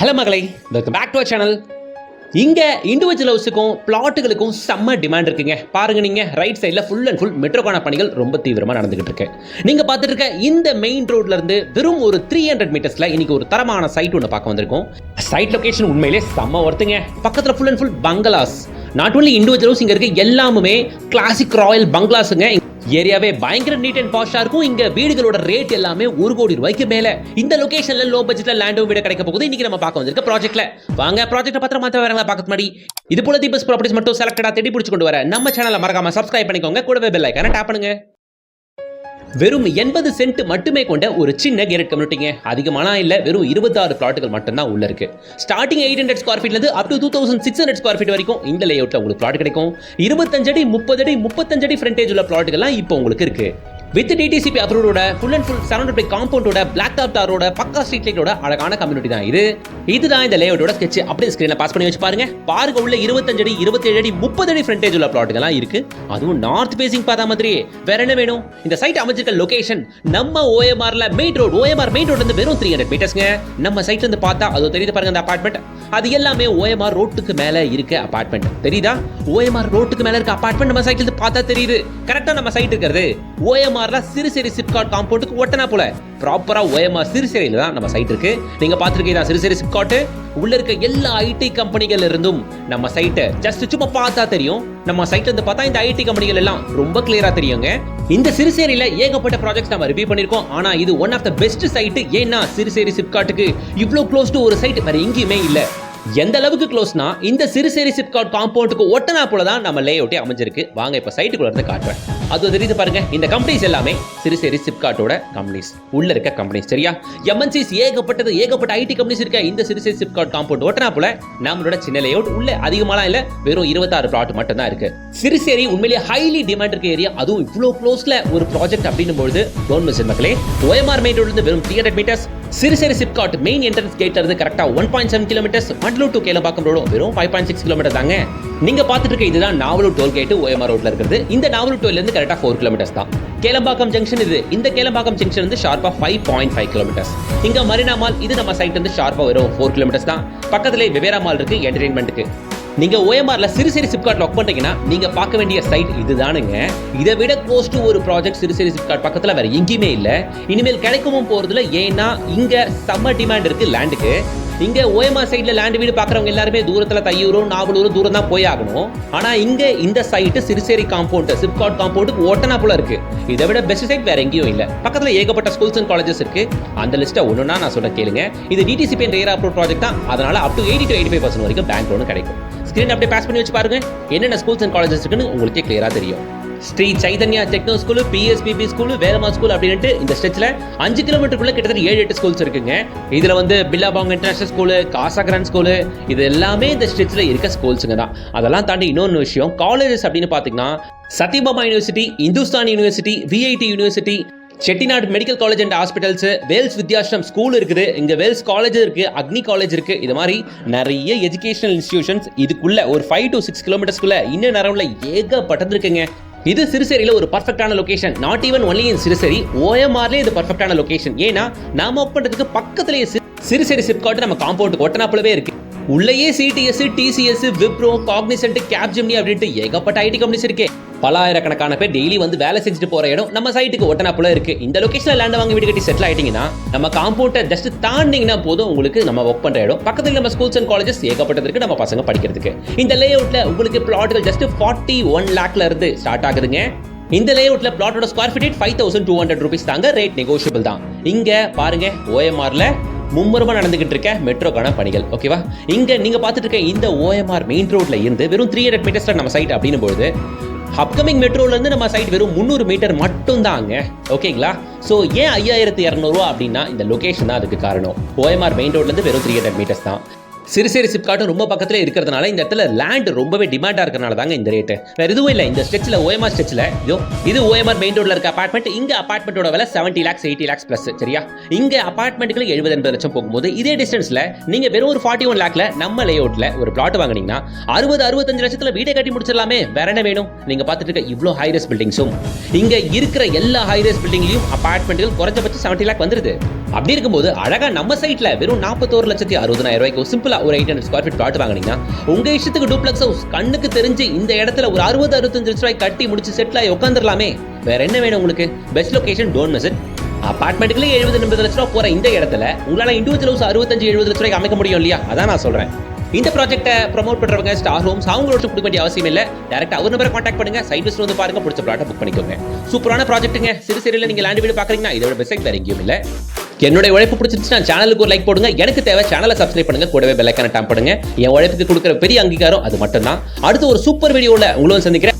Hello மகளே. Welcome back to channel இங்க individual ஹவுஸுக்கும் பிளாட்டுகளுக்கும் செம்ம டிமாண்ட் இருக்குங்க. பாருங்க நீங்க ரைட் சைடில் ஃபுல் அண்ட் ஃபுல் மெட்ரோக்கான பணிகள் ரொம்ப தீவிரமா நடந்துகிட்டு இருக்கு. நீங்க பார்த்துட்டு இருக்க இந்த மெயின் ரோட்ல இருந்து வெறும் ஒரு த்ரீ ஹண்ட்ரட் மீட்டர்ஸ்ல இன்னைக்கு ஒரு தரமான சைட் ஒன்று பார்க்க வந்திருக்கோம். சைட் லொகேஷன் உண்மையிலே செம்ம ஒருத்துங்க பக்கத்துல full and full bungalows not only individual இங்கே இருக்க எல்லாமே கிளாசிக் ராயல் பங்களாஸுங்க ஏரியாவே பயங்கர நீட் அண்ட் பாஷா இருக்கும். இங்க வீடுகளோட ரேட் எல்லாமே ஒரு கோடி ரூபாய்க்கு மேல. இந்த லொகேஷன்ல லோ பட்ஜெட்ல லேண்டும் வீடு கிடைக்க போகுது. இன்னைக்கு நம்ம பார்க்க வந்திருக்க ப்ராஜெக்ட்ல வாங்க ப்ராஜெக்ட் பத்திரம் மாத்த வரங்களா பார்க்க முன்னாடி இது போல தீபஸ் ப்ராப்பர்ட்டிஸ் மட்டும் செலக்டடா தேடி பிடிச்சு கொண்டு வர நம்ம சேனலை மறக்காம சப்ஸ்கிரைப் பண்ணிக்கோங்க. கூடவே பெல் ஐக்கான டேப் பண்ணுங்க. வெறும் எண்பது சென்ட் மட்டுமே கொண்ட ஒரு சின்ன கேரட் கம்யூனிட்டிங்க அதிகமான இல்லை வெறும் இருபத்தாறு பிளாட்டுகள் மட்டும்தான் உள்ள இருக்கு. ஸ்டார்டிங் எயிட் ஹண்ட்ரட் ஸ்கொயர் ஃபீட்ல இருந்து up to two thousand six hundred square feet வரைக்கும் இந்த லேஅவுட்ல உங்களுக்கு பிளாட் கிடைக்கும். இருபத்தஞ்சடி முப்பது அடி முப்பத்தஞ்சடி ஃப்ரண்டேஜ் உள்ள பிளாட்டுகள்லாம் இப்போ உங்களுக்கு இருக்கு. With DTCP அப்ரூவோட full and full surrounded by காம்பவுண்டோட black top டாரோட பக்கா ஸ்ட்ரீட் லைட்டோட அழகான கம்யூனிட்டி தான் இது. இதுதான் இந்த லேஅவுட்டோட ஸ்கெட்ச் அப்படியே ஸ்கிரீன்ல பாஸ் பண்ணி வச்சு பாருங்க. பாருங்க உள்ள இருபத்தஞ்சு அடி இருபத்தேழு அடி முப்பது அடி ஃப்ரண்டேஜ் உள்ள பிளாட்டுகள்லாம் இருக்கு. அதுவும் நார்த் பேசிங் பார்த்தா மாதிரி வேற என்ன வேணும்? இந்த சைட் அமைச்சிருக்க லொகேஷன் நம்ம ஓஎம்ஆர்ல மெயின் ரோட் ஓஎம்ஆர் மெயின் ரோட்ல இருந்து வெறும் த்ரீ ஹண்ட்ரட் மீட்டர்ஸ்ங்க நம்ம சைட்ல இருந்து பார்த்தா அது தெரியுது பாருங்க அந்த அபார்ட்மெண்ட் அது எல்லாமே ஓஎம்ஆர் ரோட்டுக்கு மேல இருக்க அபார்ட்மெண்ட் தெரியுதா? ஓஎம்ஆர் ரோட்டுக்கு மேல இருக்க அபார்ட்மெண்ட் நம்ம சைட்ல இருந்து பார்த்தா தெரியுது. கரெக்டா நம்ம சைட் இருக்கிறது. ஓஎம்ஆர்ல சிறுசேரி சிப்காட் காம்பவுண்டுக்கு ஒட்டனா போல. ப்ராப்பரா ஓஎம்ஆர் சிறுசேரியில தான் நம்ம சைட் இருக்கு. நீங்க பார்த்துருக்கீங்க சிறுசேரி சிப்காட் உள்ள இருக்க எல்லா ஐடி கம்பெனிகள் இருந்தும் நம்ம சைட்டை ஜஸ்ட் சும்மா பார்த்தா தெரியும். நம்ம சைட்ல இருந்து பார்த்தா இந்த ஐடி கம்பெனிகள் எல்லாம் ரொம்ப கிளியரா தெரியுங்க. இந்த சிறுசேரியில ஏகப்பட்ட ப்ராஜெக்ட்ஸ் நம்ம ரிவ்யூ பண்ணிருக்கோம் ஆனா இது one of the best site ஏன்னா சிறுசேரி சிப்காட்டுக்கு இவ்வளவு க்ளோஸ் டு ஒரு சைட் வேற எங்கேயுமே இல்லை. எந்த அளவுக்கு க்ளோஸ்னா இந்த சிறுசேரி சிப்காட் காம்பவுண்டுக்கு ஒட்டனா போல தான் நம்ம லே அவுட்டே அமைஞ்சிருக்கு. வாங்க இப்ப சைட்டுக்குள்ள இருந்து காட்டுறேன். அது தெரியுது பாருங்க இந்த கம்பெனிஸ் எல்லாமே சிறுசேரி சிப்காட்டோட கம்பெனிஸ் உள்ள இருக்க கம்பெனிஸ் சரியா? எம்என்சிஸ் ஏகப்பட்டது ஏகப்பட்ட ஐடி கம்பெனிஸ் இருக்க இந்த சிறுசேரி சிப்காட் காம்பவுண்ட் ஒட்டனா போல நம்மளோட சின்ன லே அவுட் உள்ள அதிகமாலாம் இல்ல வெறும் இருபத்தாறு பிளாட் மட்டும் தான் இருக்கு. சிறுசேரி உண்மையிலேயே ஹைலி டிமாண்ட் இருக்க ஏரியா அதுவும் இவ்வளோ க்ளோஸ்ல ஒரு ப்ராஜெக்ட் அப்படின்னும் பொழுது கவர்மெண்ட் மக்களே. ஓஎம்ஆர் மெயின் ரோட்ல இருந்து வெறும் three hundred metres Siruseri SIPCOT main entrance கேட்ல இருந்து கரெக்டா one point seven kilometres Mandalur to Kelambakkam ரோடும் வெறும் ஃபைவ் பாயிண்ட் சிக்ஸ் கிலோமீட்டர் தாங்க. நீங்க பார்த்துட்டு இருக்க இதுதான் நாவலூர் டோல்கேட் ஓஎம்ஆர் ரோட்ல இருக்கிறது. இந்த நாவலூர் டோல்ல இருந்து கரெக்டா ஃபோர் கிலோமீட்டர்ஸ் தான். கேலம்பாக்கம் ஜங்ஷன் இது. இந்த கேலம்பாக்கம் ஜங்ஷன் வந்து ஷார்ப்பா ஃபைவ் பாயிண்ட் ஃபைவ் கிலோமீட்டர்ஸ் இங்க மரினா மால் இது நம்ம சைட் வந்து ஷார்ப்பா வெறும் ஃபோர் கிலோமீட்டர்ஸ் தான். பக்கத்துல வெவேரா மால் இருக்கு என்டர்டைன்மெண்ட்டுக்கு நீங்க ஓஎம்ஆர்ல சிறு சிறு சிப்கார்ட் லாக் பண்ணிட்டீங்கன்னா நீங்க பார்க்க வேண்டிய சைட் இதுதானுங்க. இதை விட க்ளோஸ் டு ஒரு ப்ராஜெக்ட் சிறு சிறு சிப்கார்ட் பக்கத்துல வேற எங்கேயுமே இல்ல. இனிமேல் கிடைக்கவும் போறதுல ஏன்னா இங்க செம்ம டிமாண்ட் இருக்கு லேண்டுக்கு இங்க ஓயமா சைட்ல லேண்ட் வீடு பாக்குறவங்க எல்லாருமே தூரத்துல தையூரும் நாவலூரும் தூரம் தான் போய் ஆகணும். ஆனா இங்க இந்த சைட் சிறுசேரி காம்பவுண்ட் சிப்காட் காம்பவுண்டுக்கு ஓட்டனா போல இருக்கு. இதை விட பெஸ்ட் சைட் வேற எங்கேயும் இல்ல. பக்கத்துல ஏகப்பட்ட ஸ்கூல்ஸ் அண்ட் காலேஜஸ் இருக்கு. அந்த லிஸ்ட்டை ஒண்ணுனா நான் சொல்ல கேளுங்க. இது DTCP and RERA approve project தான். அதனால up to eighty two eighty five percent வரைக்கும் பேங்க் லோன் கிடைக்கும். ஸ்கிரீன் அப்படியே பாஸ் பண்ணி வச்சு பாருங்க. என்னென்ன ஸ்கூல்ஸ் அண்ட் காலேஜஸ் இருக்குன்னு உங்களுக்கே கிளியரா தெரியும். Sri Chaitanya techno school PSBB school Velammal school அப்படின்ட்டு இந்த ஸ்ட்ரெச்ல அஞ்சு கிலோமீட்டருக்குள்ள கிட்டத்தட்ட ஏழு எட்டு ஸ்கூல்ஸ் இருக்குங்க. இதில் வந்து பில்லாபாங் இன்டர்நேஷனல் ஸ்கூலு காசாகரன் ஸ்கூலு இது எல்லாமே இந்த ஸ்ட்ரெச்ல இருக்க ஸ்கூல்ஸுங்க தான். அதெல்லாம் தாண்டி இன்னொன்று விஷயம் காலேஜஸ் அப்படின்னு பார்த்தீங்கன்னா Sathyabama university Hindustan university VIT university Chettinad medical college and hospitals Vels Vidyashram school இருக்குது. இங்கே வேல்ஸ் காலேஜ் இருக்குது அக்னி காலேஜ் இருக்குது இது மாதிரி நிறைய எஜுகேஷனல் இன்ஸ்டிடியூஷன்ஸ் இதுக்குள்ளே ஒரு ஃபைவ் டு சிக்ஸ் கிலோமீட்டர்ஸ்க்குள்ளே இன்னும் நேரம்ல ஏகப்பட்டது இருக்குங்க. இது சிறுசேரியில ஒரு பர்ஃபெக்டான location not even only in Siruseri ஓஎம்ஆர்லேயே இது பர்ஃபெக்டான லொகேஷன் ஏன்னா நாம ஒர்க் பண்றதுக்கு பக்கத்துலேயே சிறுசேரி சிப்காட் நம்ம காம்பவுண்டுக்கு ஒட்டனாப்புலவே இருக்கு. உள்ளேயே CTS TCS Wipro Cognizant Capgemini அப்படின்ட்டு ஏகப்பட்ட ஐடி கம்பெனிஸ் இருக்கு. பலாயிரக்கணக்கான பேர் டெய்லி வந்து வேலை செஞ்சுட்டு போற இடம் நம்ம சைட்டுக்கு ஒட்டனாப்புல இருக்கு. இந்த லொகேஷன்ல லேண்ட் வாங்கி வீடு கட்டி செட்டில் ஆயிட்டீங்கன்னா நம்ம காம்பவுண்டை ஜஸ்ட் தாண்டிங்கன்னா போதும் உங்களுக்கு நம்ம ஒர்க் பண்ற இடம். பக்கத்தில் நம்ம ஸ்கூல்ஸ் அண்ட் காலேஜஸ் ஏகப்பட்டது இருக்கு நம்ம பசங்க படிக்கிறதுக்கு. இந்த லே அவுட்ல உங்களுக்கு பிளாட்டுகள் ஜஸ்ட் ஃபார்ட்டி ஒன் லேக்ல இருந்து ஸ்டார்ட் ஆகுதுங்க. இந்த லே அவுட்ல பிளாட்டோட square feet five thousand two hundred rupees தாங்க ரேட் நெகோஷியபிள் தான். இங்க பாருங்க ஓஎம்ஆர்ல மும்முரமா நடந்துகிட்டு இருக்க மெட்ரோக்கான பணிகள் ஓகேவா இங்க நீங்க பார்த்துட்டு இருக்க இந்த ஓஎம்ஆர் மெயின் ரோட்ல இருந்து வெறும் த்ரீ ஹண்ட்ரட் மீட்டர்ஸ்ல நம்ம சைட் அப்படின்னும் பொழுது அப்கமிங் மெட்ரோல இருந்து நம்ம சைட் வெறும் முந்நூறு மீட்டர் மட்டும் தாங்க ஓகேங்களா ஸோ ஏன் ஐயாயிரத்தி இரநூறுவா அப்படின்னா இந்த லொகேஷன் தான் அதுக்கு காரணம். ஓஎம்ஆர் மெயின் ரோட்ல இருந்து வெறும் த்ரீ ஹண்ட்ரட் மீட்டர்ஸ் தான். சிறுசேரி சிப்காட்டும் ரொம்ப பக்கத்துல இருக்கிறதுனால இந்த இடத்துல லேண்ட் ரொம்பவே டிமாண்டா இருக்கிறனால தாங்க இந்த ரேட்டு வேற எதுவும் இல்லை இந்த ஸ்ட்ரெச்சில் ஓஎம்ஆர் ஸ்ட்ரெச்சில் இதோ இது ஓஎம்ஆர் மெயின் ரோட்ல இருக்க அபார்ட்மெண்ட் இங்கே அப்பார்ட்மெண்ட்டோட விலை seventy lakhs eighty lakhs plus சரியா? இங்கே அபார்ட்மெண்ட்டுக்கு எழுபது எண்பது லட்சம் போகும்போது இதே டிஸ்டன்ஸ்ல நீங்க வெறும் ஒரு ஃபார்ட்டி ஒன் லேக்ல நம்ம லேஅவுட்ல ஒரு பிளாட் வாங்குனீங்கன்னா அறுபது அறுபத்தஞ்சு லட்சத்துல வீடை கட்டி முடிச்சிடலாமே. வேற என்ன வேணும்? நீங்க பார்த்துட்டு இருக்க இவ்வளோ ஹைரஸ் பில்டிங்ஸும் இங்க இருக்கிற எல்லா ஹைரஸ் பில்டிங்லையும் அப்பார்ட்மெண்ட்டுகள் குறைஞ்சபட்சம் செவன்ட்டி லேக் வந்துருது. அப்படி இருக்கும்போது அழகா நம்ம சைட்ல வெறும் நாற்பத்தோரு லட்சத்தி அறுபதாயிரம் ரூபாய்க்கு சிம்பிளா ஒரு eight hundred square feet plot வாங்கினீங்கன்னா உங்க இஷ்டத்துக்கு டூப்ளெக்ஸ் ஹவுஸ் கண்ணுக்கு தெரிஞ்சு இந்த இடத்துல ஒரு அறுபது அறுபத்தஞ்சு லட்ச ரூபாய் கட்டி முடிச்சு செட்டில் ஆகி உட்காந்துடலாமே வேற என்ன வேணும் உங்களுக்கு? Best location don't miss it அபார்ட்மெண்ட்டுக்குள்ளே எழுபது எண்பது லட்ச ரூபா போற இந்த இடத்துல உங்களால இண்டிவிஜுவல் ஹவுஸ் அறுபத்தஞ்சு எழுபது லட்ச ரூபாய்க்கு அமைக்க முடியும் இல்லையா? அதான் நான் சொல்றேன். இந்த ப்ராஜெக்ட்டை ப்ரோமோட் பண்ணுறவங்க ஸ்டார் ஹோம்ஸ் அவங்களோட கொடுக்க வேண்டிய அவசியம் இல்லை. டேரக்டாக அவர் நம்பரை காண்டாக்ட் பண்ணுங்க. சைட் வந்து பாருங்க. பிடிச்ச ப்ளாட்டை புக் பண்ணிக்கோங்க. சூப்பரான ப்ராஜெக்ட்டுங்க சிறு சிறியில் நீங்க லேண்ட் வீடு பார்க்குறீங்கன்னா இதோட பெஸ்ட் வேறு எங்கேயும் இல்ல. என்னுடைய உழைப்பு பிடிச்சிருந்துச்சுன்னா சேனலுக்கு ஒரு லைக் போடுங்க. எனக்கு தேவை சேனலை சப்ஸ்கிரைப் பண்ணுங்க. கூடவே பெல்லைக்கான டாப் பண்ணுங்க. என் உழைப்புக்கு கொடுக்குற பெரிய அங்கீகாரம் அது மட்டும்தான். அடுத்து ஒரு சூப்பர் வீடியோவில் உங்களும் சந்திக்கிறேன்.